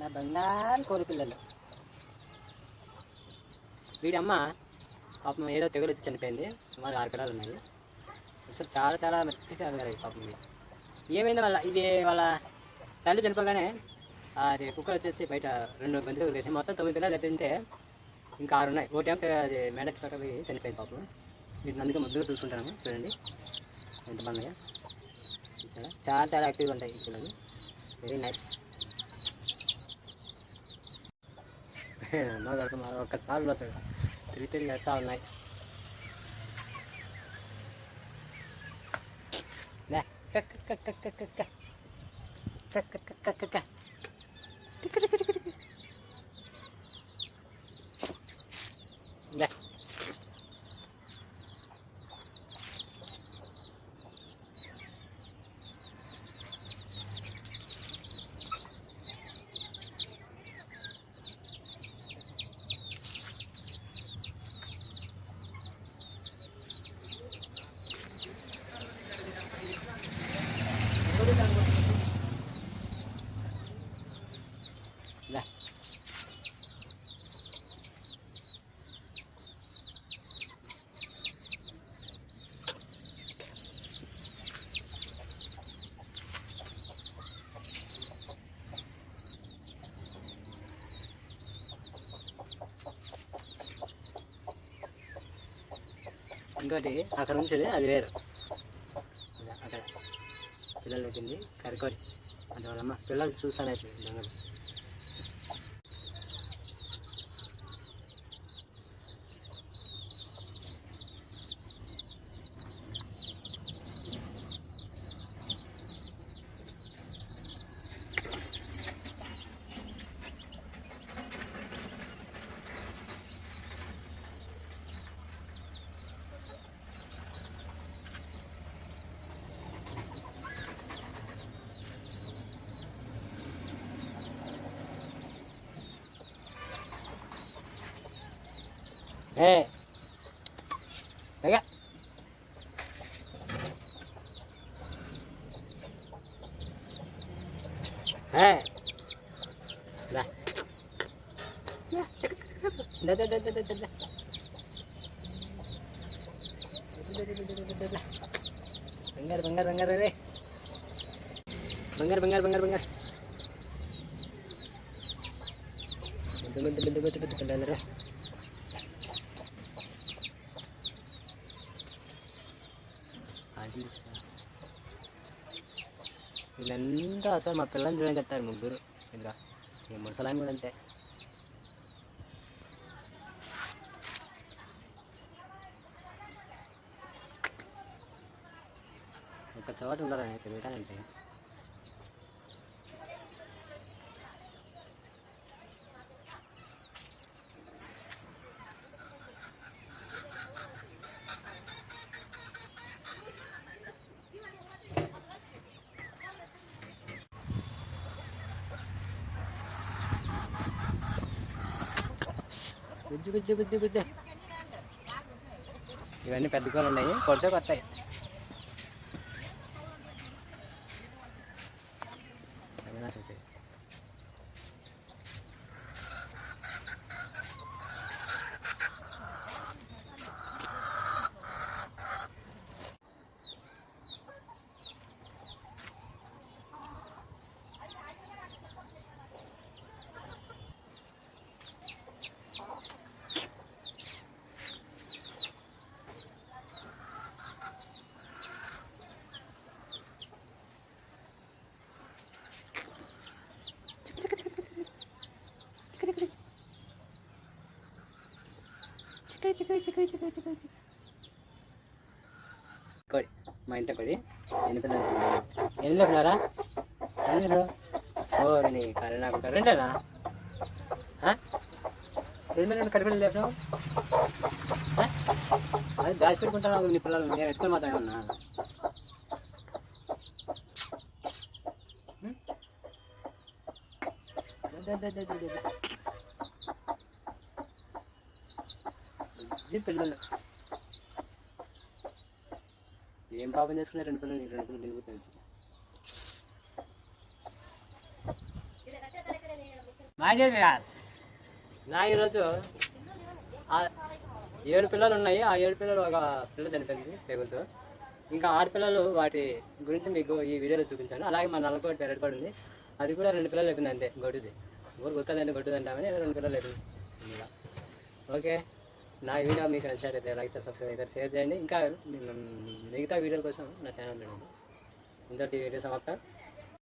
నా బంగారు కోడి పిల్లలు. పాపం ఏదో తెగులు వచ్చి చనిపోయింది. సుమారు ఆరు పిల్లలు ఉన్నాయి. అసలు చాలా చాలా మెత్తగా ఉన్నాయి పాపం ఏమైంది వాళ్ళ ఇది వాళ్ళ తల్లి చనిపోగానే అది కుక్కర్ వచ్చేసి బయట రెండు గంటలు వేసి మొత్తం తొమ్మిది పిల్లలు ఎత్తింటే ఇంకా ఆరు ఉన్నాయి. ఓ టైం అది మేడ చక్క పోయి చనిపోయింది పాపం. వీటిని అందుకే ముద్దుగా చూసుకుంటాను. చూడండి. ఎంత బాగున్నాయా. చాలా చాలా యాక్టివ్గా ఉంటాయి పిల్లలు. వెరీ నైస్ ఒక్కసారి వస్తాడు తిరిగి తిరిగి వేస్తా ఉన్నాయి లే, ఇంకోటి అక్కడ నుంచి అదివేరు పిల్లలు పెట్టింది. కరికోరి. అందువల్ల పిల్లలు చూస్తానే దొంగలు Eh. Tengok. Eh. lah, Ya, cek cek cek. Dah dah dah dah dah dah. Bengar, bengar, bengar, bengar. Bengar, bengar, bengar, bengar. Bentar, bentar, bentar, bentar, bentar, bentar, bentar. వీళ్ళంతా అసలు మా పిల్లల్ని చూడని చెప్తారు ముగ్గురు. ఇదిగా ఈ ముసలాం కూడా అంతే. ఒక చోట ఉండరు? తిరుగుతానంటే. గుజ్జు గుజ్జు గుజ్జు గుజ్జు. ఇవన్నీ పెద్ద కూరలు ఉన్నాయి. కొడితే కొత్తాయి. చిక్కు చిక్కు చిక్కు చిక్కు చిక్కు కోడి మా ఇంట్లో కోడి. ఎనిపిల్లలు ఎనిమిది ఉన్నారా? ఎనిమిది ఓ నీ కర్రీ. నాకు కరెంటేనా రెండు రెండు కరిపిల్లు లేదు అది దాచిపెట్టుకుంటాను నీ పిల్లలు నేను ఎత్తుకొని మాత్రమే ఉన్నా da da da da da ఇది పిల్లలు ఏం పాపం చేసుకునే రెండు పిల్లలు రెండు పిల్లలు తిరుగుతుంది మై డియర్ వ్యాస్ నా ఈరోజు ఏడు పిల్లలు ఉన్నాయి. ఆ ఏడు పిల్లలు ఒక పిల్ల చనిపోయింది తెగులతో ఇంకా ఆరు పిల్లలు వాటి గురించి మీకు ఈ వీడియోలో చూపించాను. అలాగే మా నల్లకోటి పెరగబడి ఉంది. అది కూడా రెండు పిల్లలు అయిపోయింది అంతే గొడ్డుది. ఊరు గుర్తుందండి గొడ్డుది అంటామని రెండు పిల్లలు అయిపోయింది ఓకే. నా వీడియో మీకు నచ్చినట్లయితే లైక్ సబ్స్క్రైబ్ అయితే షేర్ చేయండి. ఇంకా మిగతా వీడియోల కోసం నా ఛానల్ చూడండి ఇంతటి వీడియో సమాప్తం.